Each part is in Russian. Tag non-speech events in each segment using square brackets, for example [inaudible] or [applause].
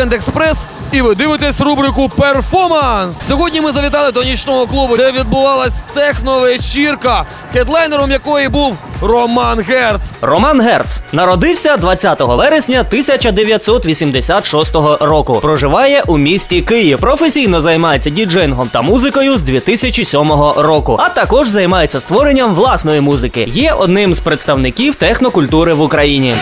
Вікенд Експрес і ви дивитесь рубрику Перформанс. Сьогодні ми завітали до нічного клубу, де відбувалась техновечірка, хедлайнером якої був Роман Герц. Роман Герц народився 20 вересня 1986 року. Проживає у місті Київ. Професійно займається діджеїнгом та музикою з 2007 року, а також займається створенням власної музики. Є одним з представників технокультури в Україні.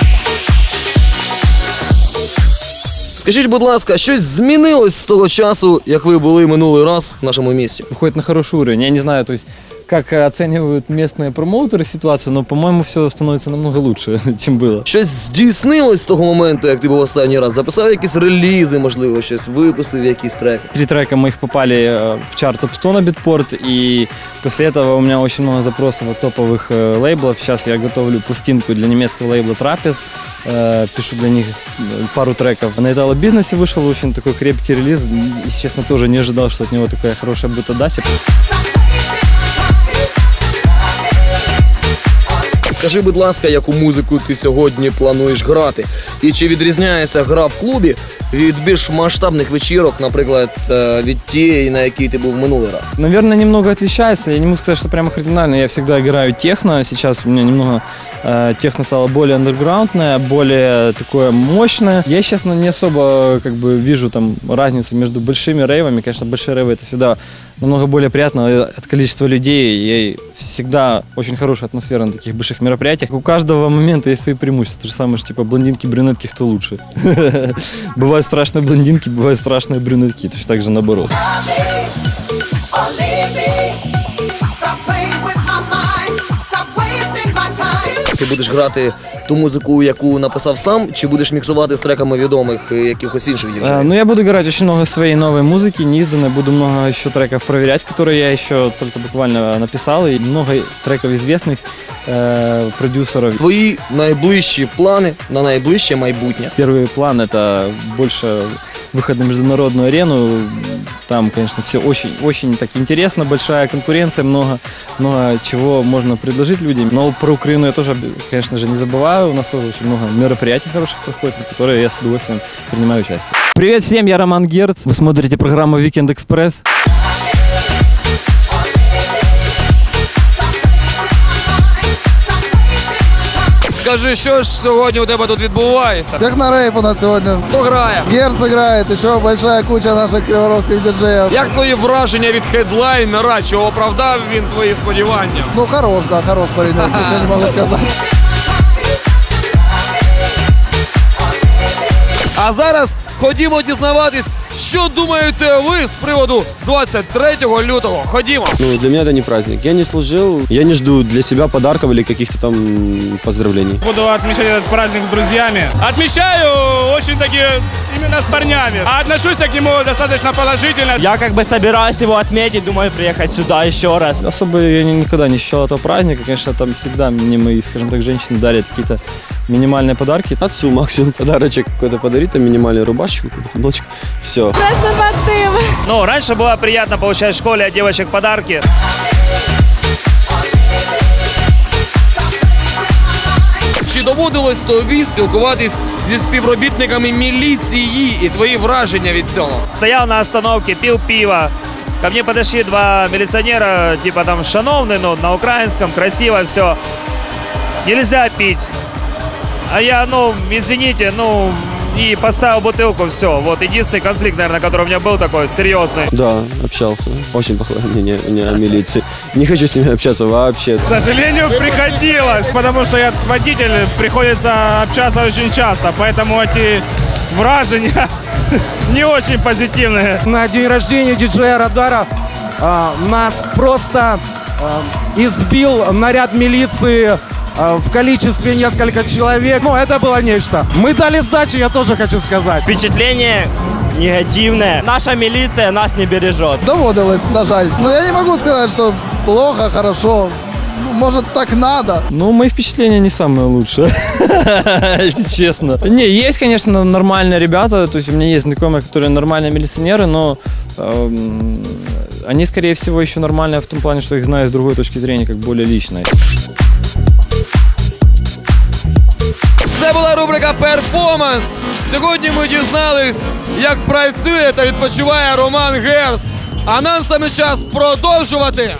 Скажіть, будь ласка, щось змінилось з того часу, як ви були минулий раз в нашому місті? выходит на хороший уровень. Я не знаю, то есть как э, оценивают местные промоутеры ситуацию, но, по-моему, все становится намного лучше, [laughs] чем было. Щось здійснилось з того моменту, як ти був останній раз? Записав якісь релізи, можливо, щось випустив, якісь треки. Три трека моих попали э, в чарт топ-100 на битпорт, и после этого у меня очень много запросов от топовых э, лейблов. Сейчас я готовлю пластинку для немецкого лейбла Трапез, э, пишу для них э, пару треков. На Итало бизнесе вышел очень такой крепкий релиз, и, честно, тоже не ожидал, что от него такая хорошая будет отдача. Скажи, будь ласка, яку музику ти сьогодні плануєш грати? І чи відрізняється гра в клубі від більш масштабних вечірок, наприклад, е, від тієї, на якій ти був минулий раз? Наверное, немного отличается. Я не могу сказать, что прямо кардинально. Я всегда играю техно. Сейчас у меня немного э, техно стало более андерграундное, более такое мощное. Я, честно, не особо как бы вижу там разницу между большими рейвами. Конечно, большие рейвы это всегда намного более приятно э, от количества людей. И всегда очень хорошая атмосфера на таких больших мероприятиях. У каждого момента есть свои преимущества. То же самое, что типа блондинки, брюнетки, кто лучше. [laughs] Бывают страшные блондинки, бывают страшные брюнетки. Точно так же наоборот. будеш грати ту музику, яку написав сам, чи будеш міксувати з треками відомих е, якихось інших Э, діджеїв? Ну, я буду играть очень много своей новой музыки, неизданной. Буду много еще треков проверять, которые я еще только буквально написал. И много треков известных э, продюсеров. Твої найближчі плани на найближче майбутнє. Первый план это больше выход на международную арену. Там, конечно, все очень, очень так интересно, большая конкуренция, много, много чего можно предложить людям. Но про Украину я тоже, конечно же, не забываю. У нас тоже очень много мероприятий хороших проходит, на которые я с удовольствием принимаю участие. Привет всем, я Роман Герц. Вы смотрите программу Weekend Express. Скажи, що ж сьогодні у тебе тут відбувається? Технорейв у нас сегодня. Хто грає? Герц играет, еще большая куча наших криворовских диджеев. Як твої враження від хедлайнера? Чи оправдав він твої сподівання? Ну, хорош, да, хорош паренек, [laughs] ничего не могу сказать. А зараз ходімо дізнаватись, що думаєте ви з приводу 23 лютого. Ходімо. Ну, для меня это не праздник. Я не служил, я не жду для себя подарков или каких-то там поздравлений. Буду отмечать этот праздник с друзьями. Отмечаю очень-таки именно с парнями. А отношусь я к нему достаточно положительно. Я как бы собираюсь его отметить, думаю приехать сюда еще раз. Особо я ни- никогда не ощущал этого праздника. Конечно, там всегда мне мои, скажем так, женщины дарят какие-то минимальные подарки. Отцу максимум подарочек какой-то подарить, там минимальную рубашечку, какую-то футболочку. Все. Ну, раньше было приятно получать в школе от девочек подарки. Чи доводилось тобі спілкуватись зі співробітниками міліції і твої враження від цього? Стоял на остановке, пил пиво. Ко мне подошли два милиционера, типа там шановный, ну, на украинском, красиво все. Нельзя пить. А я, ну, извините, ну, и поставил бутылку, все. Вот единственный конфликт, наверное, который у меня был такой серьезный. Да, общался. Очень плохое мнение у меня о милиции. Не хочу с ними общаться вообще. К сожалению, приходилось, потому что я водитель, приходится общаться очень часто, поэтому эти вражения [laughs] не очень позитивные. На день рождения диджея Радара а, нас просто а, избил наряд милиции в количестве несколько человек. Ну, это было нечто. Мы дали сдачи, я тоже хочу сказать. Впечатление негативное. Наша милиция нас не бережет. Доводилось, на жаль. Но я не могу сказать, что плохо, хорошо. Может, так надо. Ну, мои впечатления не самые лучшие, [laughs] если честно. Не, есть, конечно, нормальные ребята, то есть у меня есть знакомые, которые нормальные милиционеры, но эм, они, скорее всего, еще нормальные в том плане, что их знаю с другой точки зрения, как более личной. Це була рубрика Перформанс. Сьогодні ми дізнались, як працює та відпочиває Роман Герс. А нам саме час продовжувати.